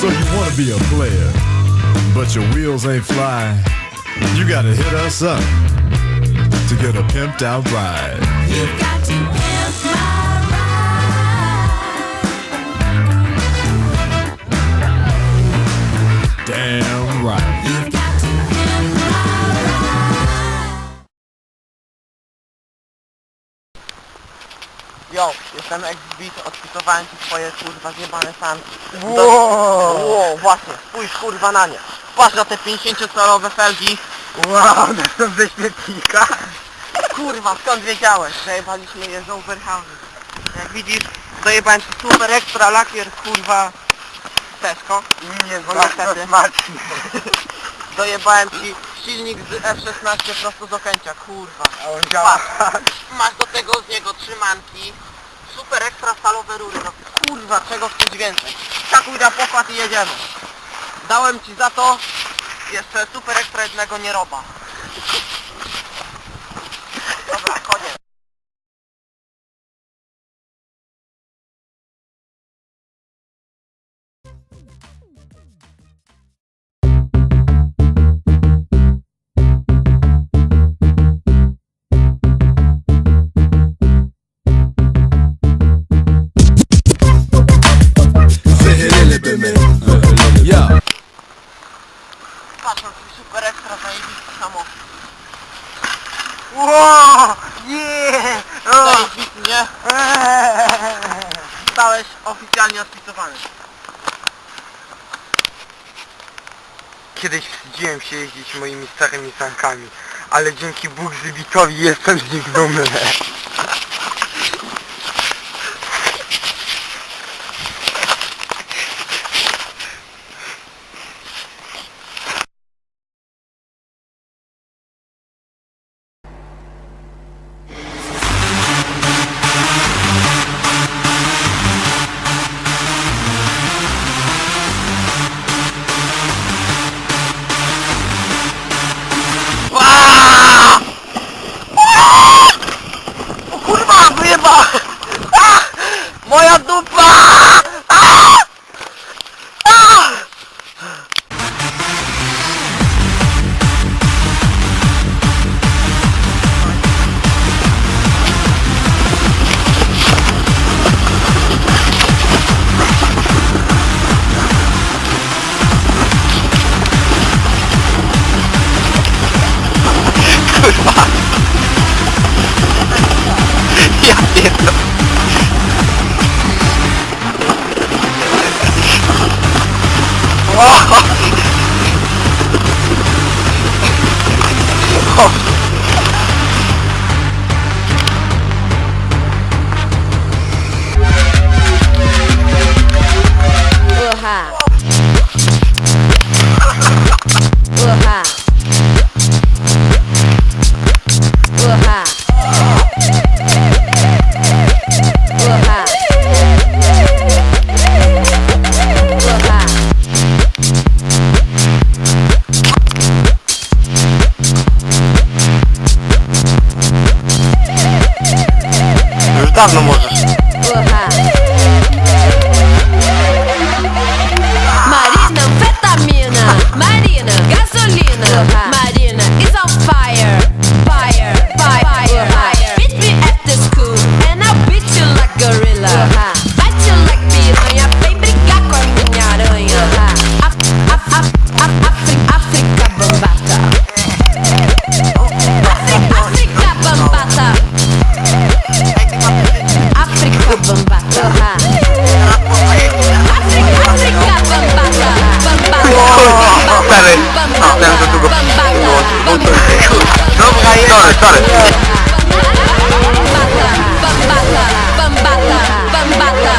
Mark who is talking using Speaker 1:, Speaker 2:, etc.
Speaker 1: So you wanna be a player, but your wheels ain't flying. You gotta hit us up to get a pimped out ride.
Speaker 2: You've got to pimp my ride.
Speaker 1: Damn
Speaker 3: Jo, jestem Exbit, odpisowałem ci twoje kurwa zjebane sanki.
Speaker 4: Wow,
Speaker 3: Wow, właśnie, spójrz kurwa na nie. Patrz na te 50-calowe felgi.
Speaker 4: wow, one są ze śmietnika.
Speaker 3: Kurwa, skąd wiedziałeś? Zajebaliśmy je z overhouses. Jak widzisz, dojebałem ci super ekstra lakier kurwa Tesco.
Speaker 4: Nie
Speaker 3: Bo niestety.
Speaker 4: smaczny.
Speaker 3: Dojebałem ci silnik z F16 prosto z Okęcia, kurwa.
Speaker 4: A on działa.
Speaker 3: Masz do tego z niego trzymanki. Super ekstra stalowe rury, no kurwa, czego chcesz więcej? Skakuj na pokład i jedziemy. Dałem ci za to jeszcze super ekstra jednego nieroba.
Speaker 4: Wow, nie! O,
Speaker 3: Zajebisty, nie?
Speaker 4: eee.
Speaker 3: Zostałeś oficjalnie odpisowany.
Speaker 4: Kiedyś wstydziłem się jeździć moimi starymi sankami, ale dzięki Bóg Zybitowi jestem z nich dumny.
Speaker 5: 야,
Speaker 4: 얘들아.
Speaker 5: 와.
Speaker 4: 어.
Speaker 5: Давно
Speaker 4: можно. Got it.